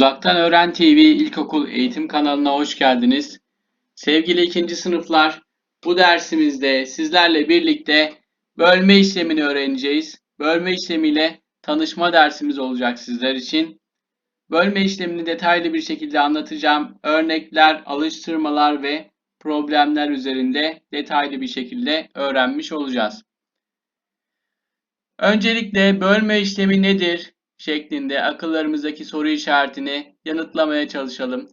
Uzaktan Öğren TV İlkokul Eğitim kanalına hoş geldiniz. Sevgili ikinci sınıflar, bu dersimizde sizlerle birlikte bölme işlemini öğreneceğiz. Bölme işlemiyle tanışma dersimiz olacak sizler için. Bölme işlemini detaylı bir şekilde anlatacağım. Örnekler, alıştırmalar ve problemler üzerinde detaylı bir şekilde öğrenmiş olacağız. Öncelikle bölme işlemi nedir şeklinde akıllarımızdaki soru işaretini yanıtlamaya çalışalım.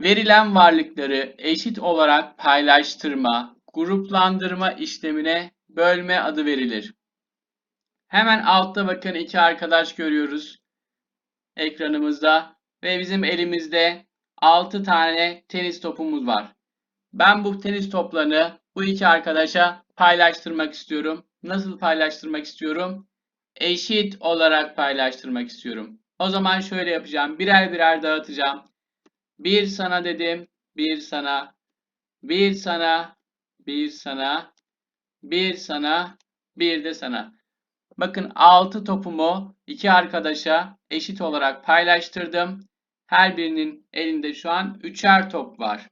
Verilen varlıkları eşit olarak paylaştırma, gruplandırma işlemine bölme adı verilir. Hemen altta bakın iki arkadaş görüyoruz ekranımızda ve bizim elimizde 6 tane tenis topumuz var. Ben bu tenis toplarını bu iki arkadaşa paylaştırmak istiyorum. Nasıl paylaştırmak istiyorum? Eşit olarak paylaştırmak istiyorum. O zaman şöyle yapacağım. Birer birer dağıtacağım. Bir sana dedim, bir sana, bir sana, bir sana, bir sana, bir de sana. Bakın 6 topumu iki arkadaşa eşit olarak paylaştırdım. Her birinin elinde şu an üçer top var.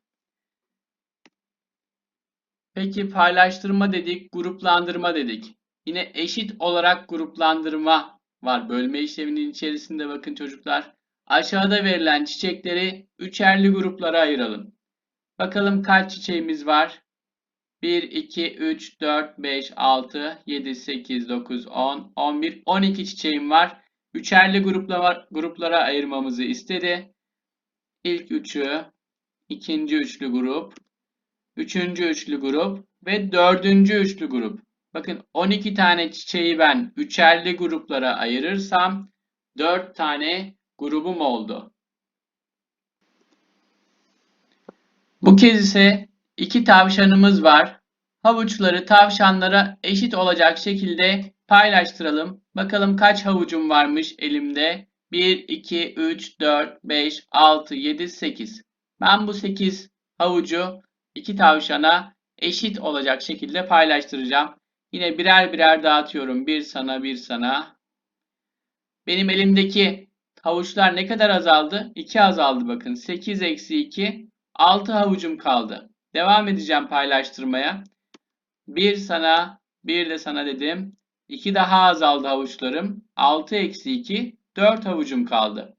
Peki paylaştırma dedik, gruplandırma dedik. Yine eşit olarak gruplandırma var. Bölme işleminin içerisinde bakın çocuklar. Aşağıda verilen çiçekleri üçerli gruplara ayıralım. Bakalım kaç çiçeğimiz var? 1, 2, 3, 4, 5, 6, 7, 8, 9, 10, 11, 12 çiçeğim var. Üçerli gruplara, gruplara ayırmamızı istedi. İlk üçü, ikinci üçlü grup, üçüncü üçlü grup ve dördüncü üçlü grup. Bakın 12 tane çiçeği ben üçerli gruplara ayırırsam 4 tane grubum oldu. Bu kez ise iki tavşanımız var. Havuçları tavşanlara eşit olacak şekilde paylaştıralım. Bakalım kaç havucum varmış elimde. 1, 2, 3, 4, 5, 6, 7, 8. Ben bu 8 havucu iki tavşana eşit olacak şekilde paylaştıracağım. Yine birer birer dağıtıyorum. Bir sana, bir sana. Benim elimdeki havuçlar ne kadar azaldı? 2 azaldı bakın. 8 eksi 2. 6 havucum kaldı. Devam edeceğim paylaştırmaya. Bir sana, bir de sana dedim. 2 daha azaldı havuçlarım. 6 eksi 2. 4 havucum kaldı.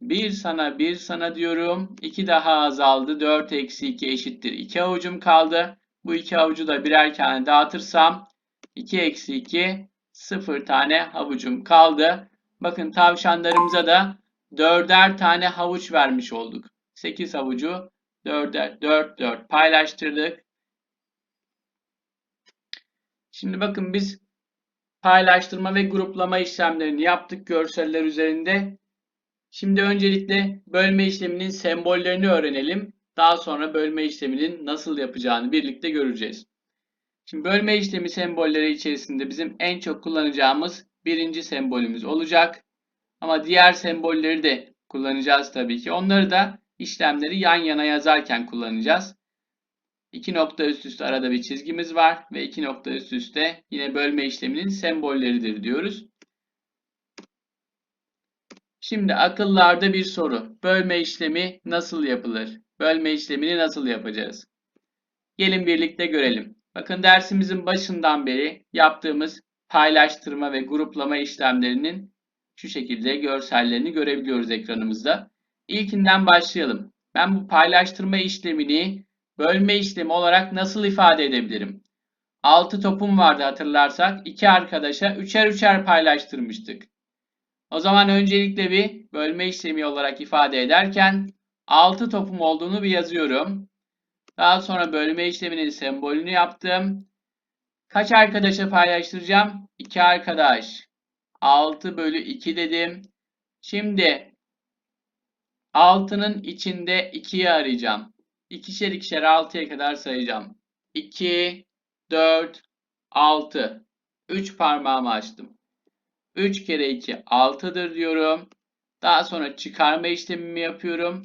Bir sana, bir sana diyorum. 2 daha azaldı. 4 eksi 2 eşittir. 2 havucum kaldı. Bu iki havucu da birer tane dağıtırsam 2 eksi 2 0 tane havucum kaldı. Bakın tavşanlarımıza da 4'er tane havuç vermiş olduk. 8 havucu 4'er 4 4 paylaştırdık. Şimdi bakın biz paylaştırma ve gruplama işlemlerini yaptık görseller üzerinde. Şimdi öncelikle bölme işleminin sembollerini öğrenelim. Daha sonra bölme işleminin nasıl yapacağını birlikte göreceğiz. Şimdi bölme işlemi sembolleri içerisinde bizim en çok kullanacağımız birinci sembolümüz olacak. Ama diğer sembolleri de kullanacağız tabii ki. Onları da işlemleri yan yana yazarken kullanacağız. İki nokta üst üste arada bir çizgimiz var ve iki nokta üst üste yine bölme işleminin sembolleridir diyoruz. Şimdi akıllarda bir soru. Bölme işlemi nasıl yapılır? Bölme işlemini nasıl yapacağız? Gelin birlikte görelim. Bakın dersimizin başından beri yaptığımız paylaştırma ve gruplama işlemlerinin şu şekilde görsellerini görebiliyoruz ekranımızda. İlkinden başlayalım. Ben bu paylaştırma işlemini bölme işlemi olarak nasıl ifade edebilirim? 6 topum vardı hatırlarsak. 2 arkadaşa üçer üçer paylaştırmıştık. O zaman öncelikle bir bölme işlemi olarak ifade ederken 6 topum olduğunu bir yazıyorum. Daha sonra bölme işleminin sembolünü yaptım. Kaç arkadaşa paylaştıracağım? 2 arkadaş. 6 bölü 2 dedim. Şimdi 6'nın içinde 2'yi arayacağım. İkişer ikişer 6'ya kadar sayacağım. 2, 4, 6. 3 parmağımı açtım. 3 kere 2 6'dır diyorum. Daha sonra çıkarma işlemimi yapıyorum.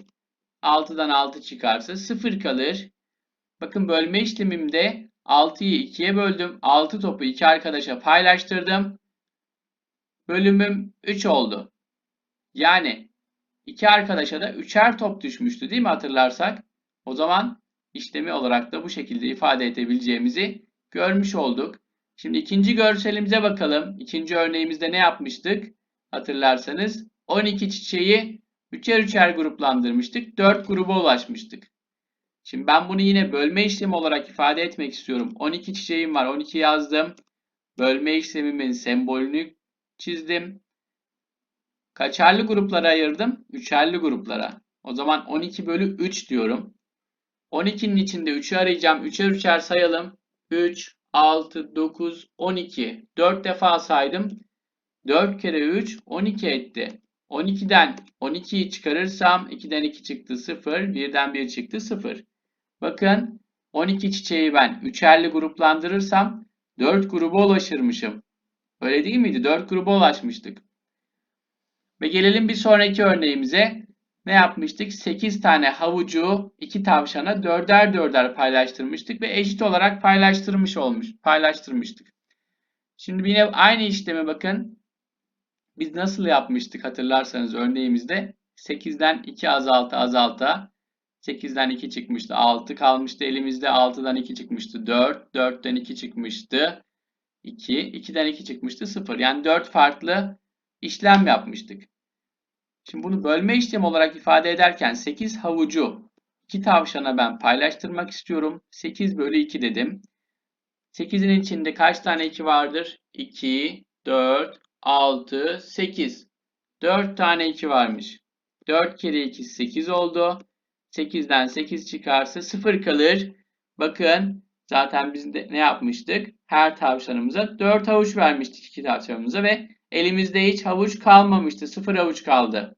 6'dan 6 çıkarsa 0 kalır. Bakın bölme işlemimde 6'yı 2'ye böldüm. 6 topu 2 arkadaşa paylaştırdım. Bölümüm 3 oldu. Yani iki arkadaşa da üçer top düşmüştü değil mi hatırlarsak? O zaman işlemi olarak da bu şekilde ifade edebileceğimizi görmüş olduk. Şimdi ikinci görselimize bakalım. İkinci örneğimizde ne yapmıştık? Hatırlarsanız 12 çiçeği üçer üçer gruplandırmıştık. 4 gruba ulaşmıştık. Şimdi ben bunu yine bölme işlemi olarak ifade etmek istiyorum. 12 çiçeğim var. 12 yazdım. Bölme işlemimin sembolünü çizdim. Kaçarlı gruplara ayırdım? Üçerli gruplara. O zaman 12 bölü 3 diyorum. 12'nin içinde 3'ü arayacağım. 3'er üçer sayalım. 3, 6, 9, 12. 4 defa saydım. 4 kere 3, 12 etti. 12'den 12'yi çıkarırsam 2'den 2 çıktı 0, 1'den 1 çıktı 0. Bakın 12 çiçeği ben üçerli gruplandırırsam 4 gruba ulaşırmışım. Öyle değil miydi? 4 gruba ulaşmıştık. Ve gelelim bir sonraki örneğimize. Ne yapmıştık? 8 tane havucu 2 tavşana 4'er 4'er paylaştırmıştık ve eşit olarak paylaştırmış olmuş, paylaştırmıştık. Şimdi yine aynı işlemi bakın. Biz nasıl yapmıştık hatırlarsanız örneğimizde 8'den 2 azalta azalta 8'den 2 çıkmıştı. 6 kalmıştı elimizde. 6'dan 2 çıkmıştı. 4. 4'ten 2 çıkmıştı. 2. 2'den 2 çıkmıştı. 0. Yani 4 farklı işlem yapmıştık. Şimdi bunu bölme işlemi olarak ifade ederken 8 havucu 2 tavşana ben paylaştırmak istiyorum. 8 bölü 2 dedim. 8'in içinde kaç tane 2 vardır? 2, 4, 6, 8. 4 tane 2 varmış. 4 kere 2 8 oldu. 8'den 8 çıkarsa 0 kalır. Bakın zaten biz de ne yapmıştık? Her tavşanımıza 4 havuç vermiştik iki tavşanımıza ve elimizde hiç havuç kalmamıştı. 0 havuç kaldı.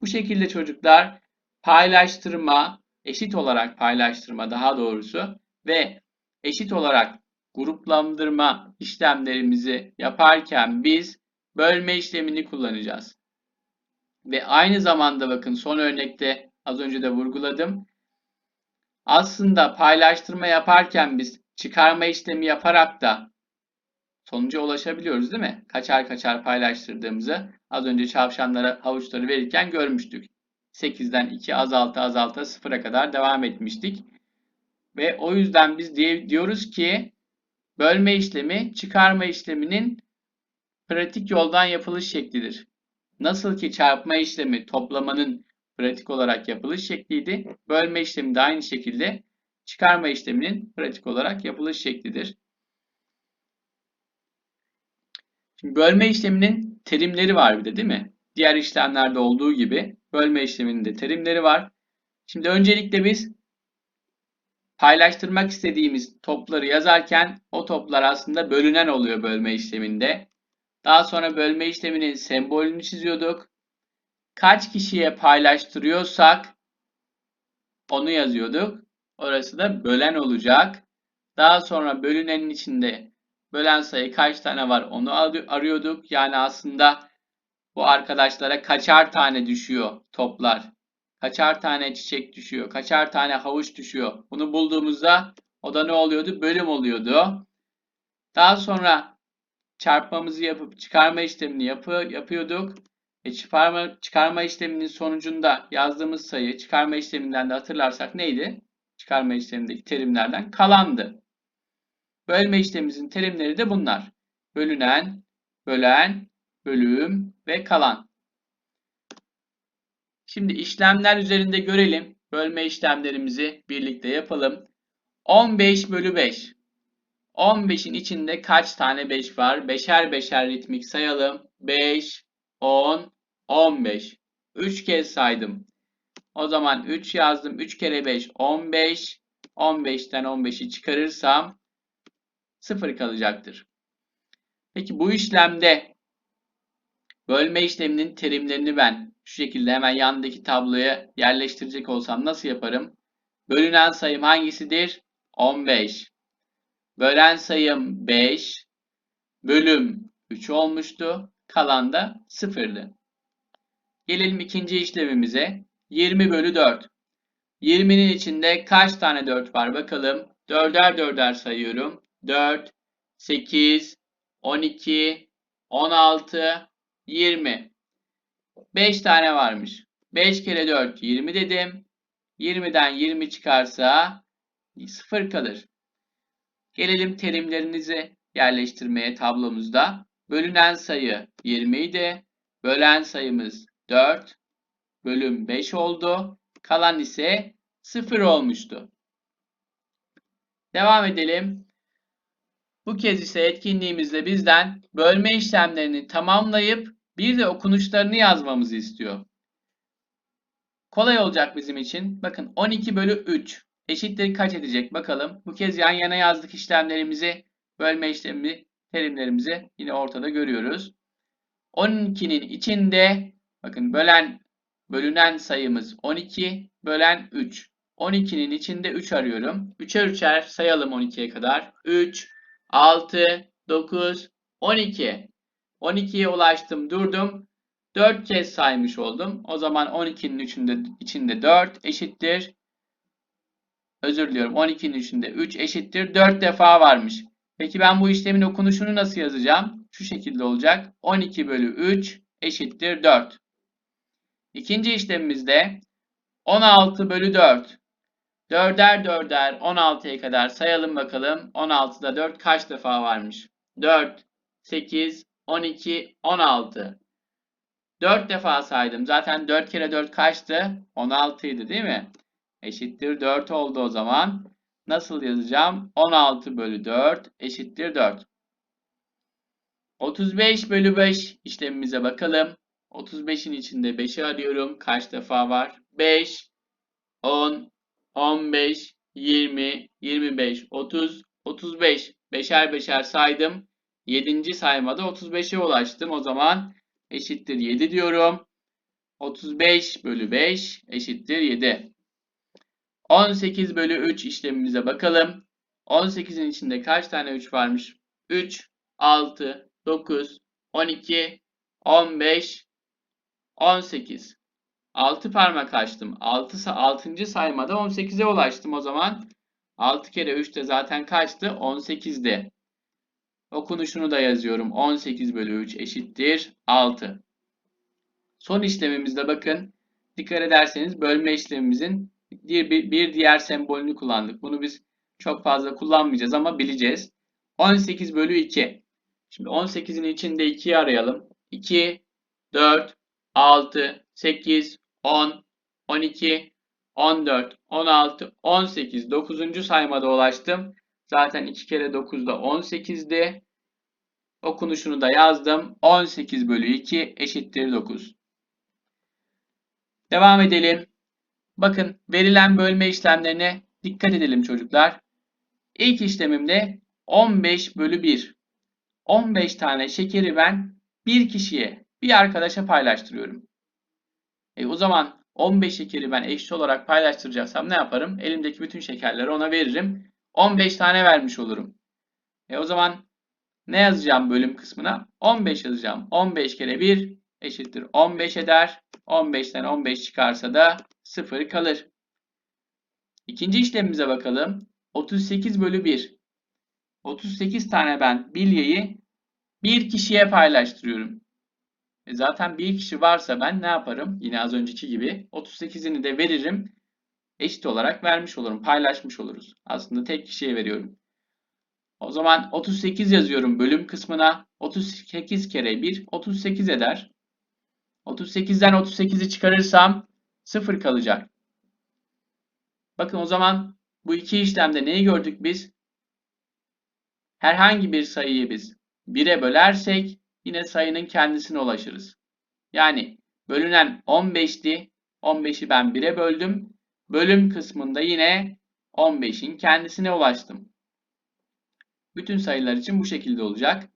Bu şekilde çocuklar paylaştırma, eşit olarak paylaştırma daha doğrusu ve eşit olarak gruplandırma işlemlerimizi yaparken biz bölme işlemini kullanacağız. Ve aynı zamanda bakın son örnekte az önce de vurguladım. Aslında paylaştırma yaparken biz çıkarma işlemi yaparak da sonuca ulaşabiliyoruz değil mi? Kaçar kaçar paylaştırdığımızı az önce çavşanlara havuçları verirken görmüştük. 8'den 2 azalta azalta 0'a kadar devam etmiştik. Ve o yüzden biz diyoruz ki bölme işlemi çıkarma işleminin pratik yoldan yapılış şeklidir. Nasıl ki çarpma işlemi toplamanın pratik olarak yapılış şekliydi. Bölme işlemi de aynı şekilde çıkarma işleminin pratik olarak yapılış şeklidir. Şimdi bölme işleminin terimleri var bir de değil mi? Diğer işlemlerde olduğu gibi bölme işleminin de terimleri var. Şimdi öncelikle biz paylaştırmak istediğimiz topları yazarken o toplar aslında bölünen oluyor bölme işleminde. Daha sonra bölme işleminin sembolünü çiziyorduk. Kaç kişiye paylaştırıyorsak onu yazıyorduk. Orası da bölen olacak. Daha sonra bölünenin içinde bölen sayı kaç tane var onu arıyorduk. Yani aslında bu arkadaşlara kaçar tane düşüyor toplar. Kaçar tane çiçek düşüyor. Kaçar tane havuç düşüyor. Bunu bulduğumuzda o da ne oluyordu? Bölüm oluyordu. Daha sonra çarpmamızı yapıp çıkarma işlemini yapı, yapıyorduk. E çıkarma, çıkarma işleminin sonucunda yazdığımız sayı çıkarma işleminden de hatırlarsak neydi? Çıkarma işlemindeki terimlerden kalandı. Bölme işlemimizin terimleri de bunlar. Bölünen, bölen, bölüm ve kalan. Şimdi işlemler üzerinde görelim. Bölme işlemlerimizi birlikte yapalım. 15 bölü 5. 15'in içinde kaç tane 5 var? Beşer beşer ritmik sayalım. 5, 10, 15. 3 kez saydım. O zaman 3 yazdım. 3 kere 5, 15. 15'ten 15'i çıkarırsam 0 kalacaktır. Peki bu işlemde bölme işleminin terimlerini ben şu şekilde hemen yandaki tabloya yerleştirecek olsam nasıl yaparım? Bölünen sayım hangisidir? 15. Bölen sayım 5. Bölüm 3 olmuştu. Kalan da 0'dı. Gelelim ikinci işlemimize. 20 bölü 4. 20'nin içinde kaç tane 4 var bakalım. 4'er 4'er sayıyorum. 4, 8, 12, 16, 20. 5 tane varmış. 5 kere 4 20 dedim. 20'den 20 çıkarsa 0 kalır. Gelelim terimlerinizi yerleştirmeye tablomuzda. Bölünen sayı 20 idi. Bölen sayımız 4. Bölüm 5 oldu. Kalan ise 0 olmuştu. Devam edelim. Bu kez ise etkinliğimizde bizden bölme işlemlerini tamamlayıp bir de okunuşlarını yazmamızı istiyor. Kolay olacak bizim için. Bakın 12 bölü 3 eşittir kaç edecek bakalım. Bu kez yan yana yazdık işlemlerimizi. Bölme işlemi terimlerimizi yine ortada görüyoruz. 12'nin içinde bakın bölen bölünen sayımız 12 bölen 3. 12'nin içinde 3 arıyorum. 3'er 3'er sayalım 12'ye kadar. 3, 6, 9, 12. 12'ye ulaştım durdum. 4 kez saymış oldum. O zaman 12'nin içinde, içinde 4 eşittir. Özür diliyorum. 12'nin içinde 3 eşittir. 4 defa varmış. Peki ben bu işlemin okunuşunu nasıl yazacağım? Şu şekilde olacak. 12 bölü 3 eşittir 4. İkinci işlemimizde 16 bölü 4. Dörder dörder 16'ya kadar sayalım bakalım. 16'da 4 kaç defa varmış? 4, 8, 12, 16. 4 defa saydım. Zaten 4 kere 4 kaçtı? 16 idi değil mi? Eşittir 4 oldu o zaman. Nasıl yazacağım? 16 bölü 4 eşittir 4. 35 bölü 5 işlemimize bakalım. 35'in içinde 5'i arıyorum. Kaç defa var? 5, 10, 15, 20, 25, 30, 35. Beşer beşer saydım. 7. saymada 35'e ulaştım. O zaman eşittir 7 diyorum. 35 bölü 5 eşittir 7. 18 bölü 3 işlemimize bakalım. 18'in içinde kaç tane 3 varmış? 3, 6, 9, 12, 15, 18. 6 parmak açtım. 6, 6. saymada 18'e ulaştım o zaman. 6 kere 3 de zaten kaçtı? 18'di. Okunuşunu da yazıyorum. 18 bölü 3 eşittir 6. Son işlemimizde bakın. Dikkat ederseniz bölme işlemimizin bir, bir diğer sembolünü kullandık. Bunu biz çok fazla kullanmayacağız ama bileceğiz. 18 bölü 2. Şimdi 18'in içinde 2'yi arayalım. 2, 4, 6, 8, 10, 12, 14, 16, 18, 9. saymada ulaştım. Zaten 2 kere 9 da 18'di. Okunuşunu da yazdım. 18 bölü 2 eşittir 9. Devam edelim. Bakın verilen bölme işlemlerine dikkat edelim çocuklar. İlk işlemimde 15 bölü 1. 15 tane şekeri ben bir kişiye, bir arkadaşa paylaştırıyorum. E o zaman 15 şekeri ben eşit olarak paylaştıracaksam ne yaparım? Elimdeki bütün şekerleri ona veririm. 15 tane vermiş olurum. E o zaman ne yazacağım bölüm kısmına? 15 yazacağım. 15 kere 1 eşittir 15 eder. 15'ten 15 çıkarsa da 0 kalır. İkinci işlemimize bakalım. 38 bölü 1. 38 tane ben bilyeyi bir kişiye paylaştırıyorum. E zaten bir kişi varsa ben ne yaparım? Yine az önceki gibi 38'ini de veririm. Eşit olarak vermiş olurum. Paylaşmış oluruz. Aslında tek kişiye veriyorum. O zaman 38 yazıyorum bölüm kısmına. 38 kere 1 38 eder. 38'den 38'i çıkarırsam 0 kalacak. Bakın o zaman bu iki işlemde neyi gördük biz? Herhangi bir sayıyı biz 1'e bölersek yine sayının kendisine ulaşırız. Yani bölünen 15'ti. 15'i ben 1'e böldüm. Bölüm kısmında yine 15'in kendisine ulaştım. Bütün sayılar için bu şekilde olacak.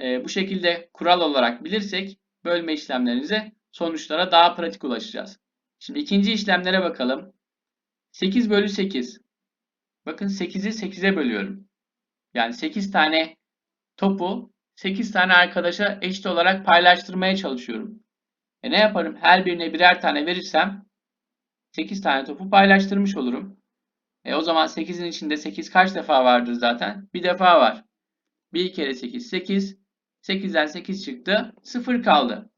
Ee, bu şekilde kural olarak bilirsek bölme işlemlerinize sonuçlara daha pratik ulaşacağız. Şimdi ikinci işlemlere bakalım. 8 bölü 8. Bakın 8'i 8'e bölüyorum. Yani 8 tane topu 8 tane arkadaşa eşit olarak paylaştırmaya çalışıyorum. E ne yaparım? Her birine birer tane verirsem 8 tane topu paylaştırmış olurum. E o zaman 8'in içinde 8 kaç defa vardır zaten? Bir defa var. 1 kere 8 8. 8'den 8 çıktı. 0 kaldı.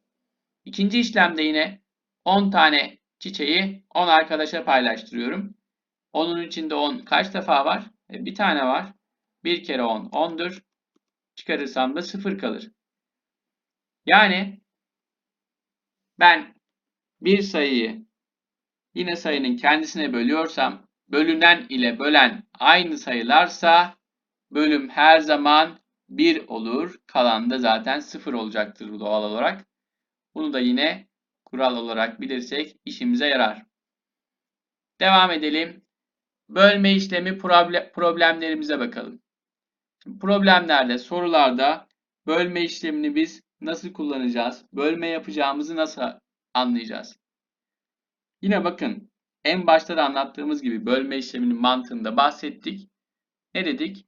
İkinci işlemde yine 10 tane çiçeği 10 arkadaşa paylaştırıyorum. Onun içinde 10 kaç defa var? E, bir tane var. 1 kere 10 10'dur. Çıkarırsam da 0 kalır. Yani ben bir sayıyı yine sayının kendisine bölüyorsam bölünen ile bölen aynı sayılarsa bölüm her zaman 1 olur. Kalan da zaten 0 olacaktır doğal olarak. Bunu da yine kural olarak bilirsek işimize yarar. Devam edelim. Bölme işlemi problemlerimize bakalım. Problemlerde, sorularda bölme işlemini biz nasıl kullanacağız? Bölme yapacağımızı nasıl anlayacağız? Yine bakın en başta da anlattığımız gibi bölme işleminin mantığında bahsettik. Ne dedik?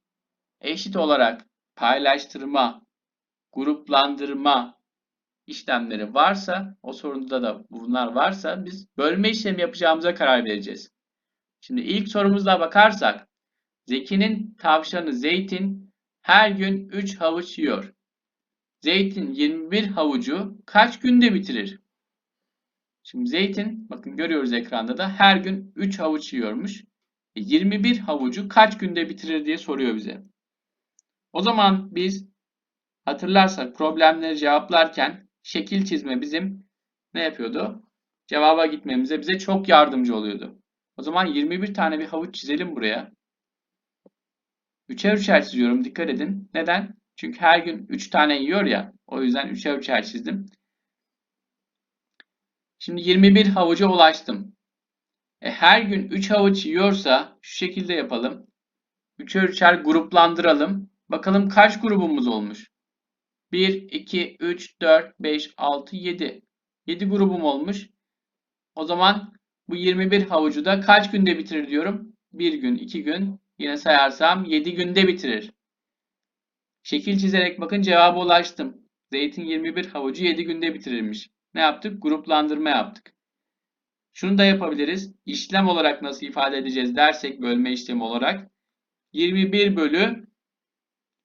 Eşit olarak paylaştırma, gruplandırma işlemleri varsa, o sorunda da bunlar varsa biz bölme işlemi yapacağımıza karar vereceğiz. Şimdi ilk sorumuzla bakarsak, Zeki'nin tavşanı Zeytin her gün 3 havuç yiyor. Zeytin 21 havucu kaç günde bitirir? Şimdi zeytin bakın görüyoruz ekranda da her gün 3 havuç yiyormuş. 21 e, havucu kaç günde bitirir diye soruyor bize. O zaman biz hatırlarsak problemleri cevaplarken şekil çizme bizim ne yapıyordu? Cevaba gitmemize bize çok yardımcı oluyordu. O zaman 21 tane bir havuç çizelim buraya. Üçer üçer çiziyorum dikkat edin. Neden? Çünkü her gün 3 tane yiyor ya. O yüzden üçer üçer çizdim. Şimdi 21 havuca ulaştım. E, her gün 3 havuç yiyorsa şu şekilde yapalım. Üçer üçer gruplandıralım. Bakalım kaç grubumuz olmuş? 1, 2, 3, 4, 5, 6, 7. 7 grubum olmuş. O zaman bu 21 havucu da kaç günde bitirir diyorum? 1 gün, 2 gün. Yine sayarsam 7 günde bitirir. Şekil çizerek bakın cevaba ulaştım. Zeytin 21 havucu 7 günde bitirirmiş. Ne yaptık? Gruplandırma yaptık. Şunu da yapabiliriz. İşlem olarak nasıl ifade edeceğiz dersek bölme işlemi olarak. 21 bölü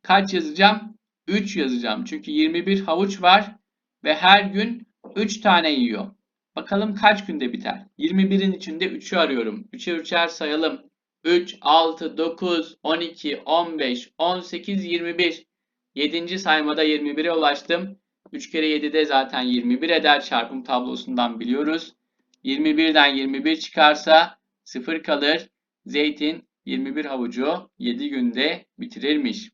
kaç yazacağım? 3 yazacağım. Çünkü 21 havuç var ve her gün 3 tane yiyor. Bakalım kaç günde biter? 21'in içinde 3'ü arıyorum. 3'e 3'er sayalım. 3, 6, 9, 12, 15, 18, 21. 7. saymada 21'e ulaştım. 3 kere 7 de zaten 21 eder çarpım tablosundan biliyoruz. 21'den 21 çıkarsa 0 kalır. Zeytin 21 havucu 7 günde bitirirmiş.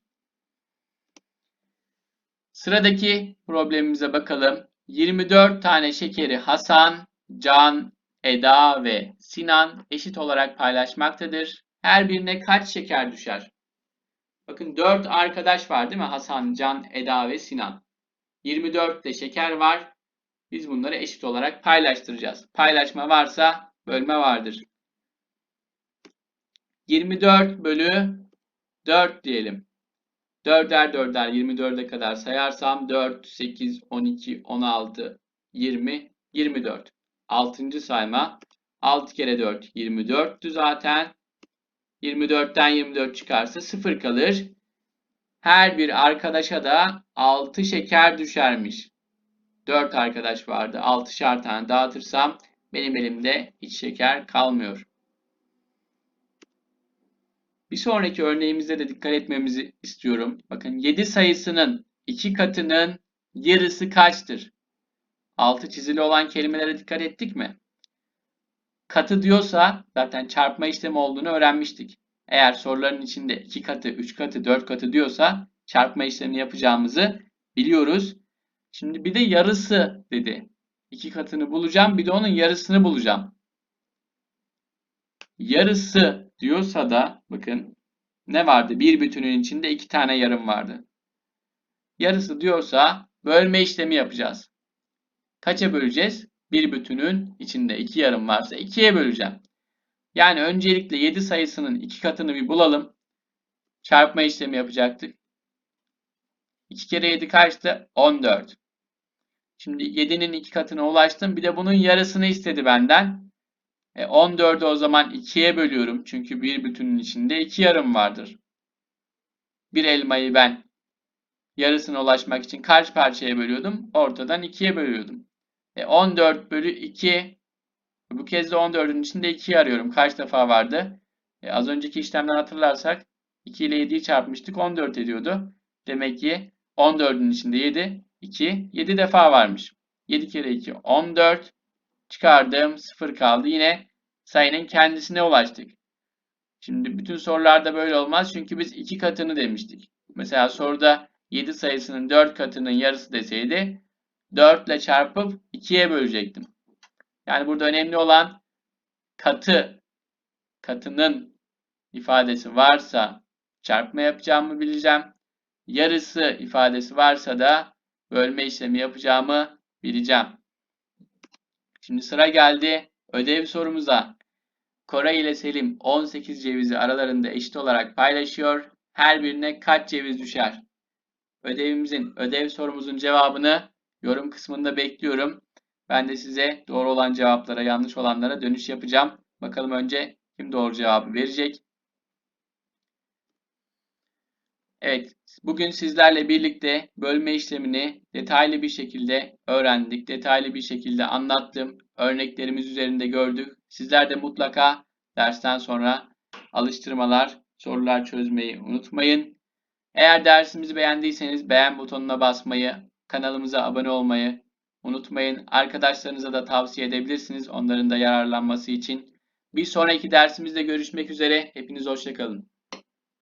Sıradaki problemimize bakalım. 24 tane şekeri Hasan, Can, Eda ve Sinan eşit olarak paylaşmaktadır. Her birine kaç şeker düşer? Bakın 4 arkadaş var değil mi? Hasan, Can, Eda ve Sinan. 24 de şeker var. Biz bunları eşit olarak paylaştıracağız. Paylaşma varsa bölme vardır. 24 bölü 4 diyelim. 4'er 4'er 24'e kadar sayarsam 4, 8, 12, 16, 20, 24. 6. sayma 6 kere 4 24'tü zaten. 24'ten 24 çıkarsa 0 kalır. Her bir arkadaşa da 6 şeker düşermiş. 4 arkadaş vardı. 6'şar tane dağıtırsam benim elimde hiç şeker kalmıyor. Bir sonraki örneğimizde de dikkat etmemizi istiyorum. Bakın 7 sayısının 2 katının yarısı kaçtır? Altı çizili olan kelimelere dikkat ettik mi? Katı diyorsa zaten çarpma işlemi olduğunu öğrenmiştik. Eğer soruların içinde 2 katı, 3 katı, 4 katı diyorsa çarpma işlemi yapacağımızı biliyoruz. Şimdi bir de yarısı dedi. 2 katını bulacağım, bir de onun yarısını bulacağım. Yarısı diyorsa da bakın ne vardı? Bir bütünün içinde iki tane yarım vardı. Yarısı diyorsa bölme işlemi yapacağız. Kaça böleceğiz? Bir bütünün içinde iki yarım varsa ikiye böleceğim. Yani öncelikle 7 sayısının iki katını bir bulalım. Çarpma işlemi yapacaktık. 2 kere 7 kaçtı? 14. Şimdi 7'nin iki katına ulaştım. Bir de bunun yarısını istedi benden. E 14'ü o zaman 2'ye bölüyorum. Çünkü bir bütünün içinde iki yarım vardır. Bir elmayı ben yarısına ulaşmak için kaç parçaya bölüyordum? Ortadan 2'ye bölüyordum. E, 14 bölü 2. Bu kez de 14'ün içinde 2'yi arıyorum. Kaç defa vardı? E, az önceki işlemden hatırlarsak 2 ile 7'yi çarpmıştık. 14 ediyordu. Demek ki 14'ün içinde 7, 2, 7 defa varmış. 7 kere 2, 14. Çıkardım. 0 kaldı. Yine sayının kendisine ulaştık. Şimdi bütün sorularda böyle olmaz. Çünkü biz 2 katını demiştik. Mesela soruda 7 sayısının 4 katının yarısı deseydi 4 ile çarpıp 2'ye bölecektim. Yani burada önemli olan katı, katının ifadesi varsa çarpma yapacağımı bileceğim. Yarısı ifadesi varsa da bölme işlemi yapacağımı bileceğim. Şimdi sıra geldi ödev sorumuza. Koray ile Selim 18 cevizi aralarında eşit olarak paylaşıyor. Her birine kaç ceviz düşer? Ödevimizin, ödev sorumuzun cevabını yorum kısmında bekliyorum. Ben de size doğru olan cevaplara, yanlış olanlara dönüş yapacağım. Bakalım önce kim doğru cevabı verecek? Evet, bugün sizlerle birlikte bölme işlemini detaylı bir şekilde öğrendik. Detaylı bir şekilde anlattım. Örneklerimiz üzerinde gördük. Sizler de mutlaka dersten sonra alıştırmalar, sorular çözmeyi unutmayın. Eğer dersimizi beğendiyseniz beğen butonuna basmayı, kanalımıza abone olmayı unutmayın. Arkadaşlarınıza da tavsiye edebilirsiniz onların da yararlanması için. Bir sonraki dersimizde görüşmek üzere. Hepiniz hoşçakalın.